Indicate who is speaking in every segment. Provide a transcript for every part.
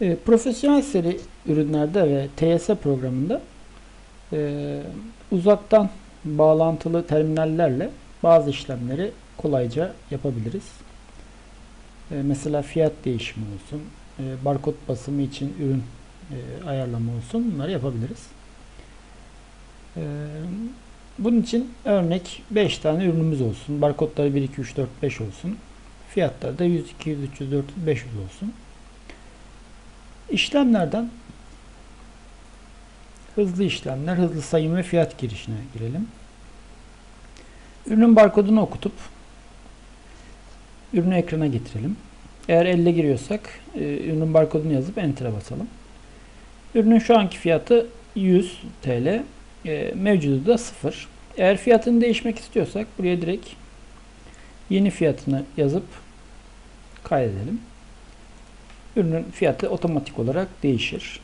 Speaker 1: E, profesyonel seri ürünlerde ve TS programında e, uzaktan bağlantılı terminallerle bazı işlemleri kolayca yapabiliriz. E, mesela fiyat değişimi olsun, e, barkod basımı için ürün e, ayarlama olsun bunları yapabiliriz. E, bunun için örnek 5 tane ürünümüz olsun. Barkodları 1, 2, 3, 4, 5 olsun. Fiyatları da 100, 200, 300, 400, 500 olsun. İşlemlerden hızlı işlemler, hızlı sayım ve fiyat girişine girelim. Ürünün barkodunu okutup ürünü ekrana getirelim. Eğer elle giriyorsak e, ürünün barkodunu yazıp enter'a basalım. Ürünün şu anki fiyatı 100 TL, e, mevcudu da 0. Eğer fiyatını değişmek istiyorsak buraya direkt yeni fiyatını yazıp kaydedelim. Ürünün fiyatı otomatik olarak değişir.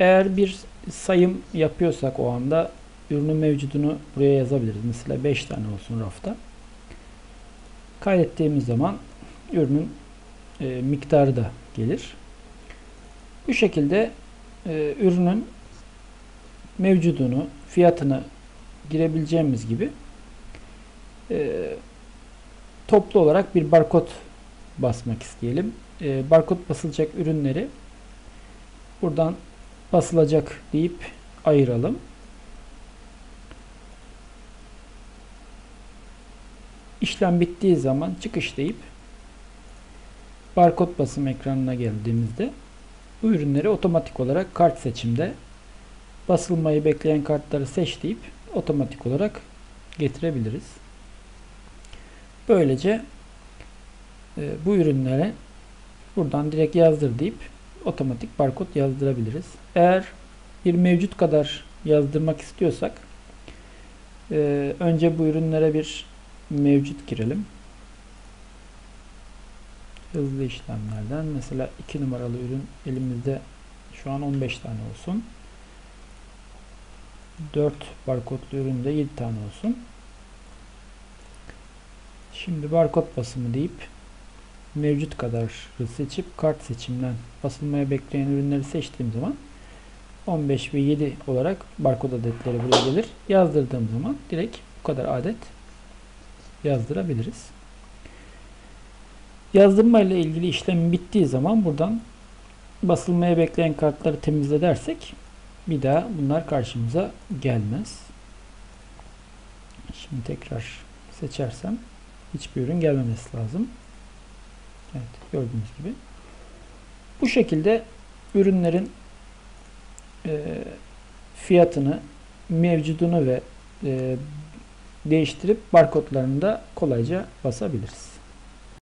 Speaker 1: Eğer bir sayım yapıyorsak o anda ürünün mevcudunu buraya yazabiliriz. Mesela 5 tane olsun rafta. Kaydettiğimiz zaman ürünün e, miktarı da gelir. Bu şekilde e, ürünün mevcudunu, fiyatını girebileceğimiz gibi e, toplu olarak bir barkod basmak isteyelim. E, barkod basılacak ürünleri buradan basılacak deyip ayıralım. İşlem bittiği zaman çıkış deyip barkod basım ekranına geldiğimizde bu ürünleri otomatik olarak kart seçimde basılmayı bekleyen kartları seç deyip otomatik olarak getirebiliriz. Böylece e, bu ürünlere buradan direkt yazdır deyip otomatik barkod yazdırabiliriz. Eğer bir mevcut kadar yazdırmak istiyorsak e, önce bu ürünlere bir mevcut girelim. Hızlı işlemlerden mesela 2 numaralı ürün elimizde şu an 15 tane olsun. 4 barkodlu üründe 7 tane olsun. Şimdi barkod basımı deyip mevcut kadar seçip kart seçimden basılmaya bekleyen ürünleri seçtiğim zaman 15 ve 7 olarak barkod adetleri buraya gelir. Yazdırdığım zaman direkt bu kadar adet yazdırabiliriz. Yazdırma ile ilgili işlem bittiği zaman buradan basılmaya bekleyen kartları temizle dersek bir daha bunlar karşımıza gelmez. Şimdi tekrar seçersem hiçbir ürün gelmemesi lazım. Evet gördüğünüz gibi. Bu şekilde ürünlerin e, fiyatını, mevcudunu ve e, değiştirip barkodlarını da kolayca basabiliriz.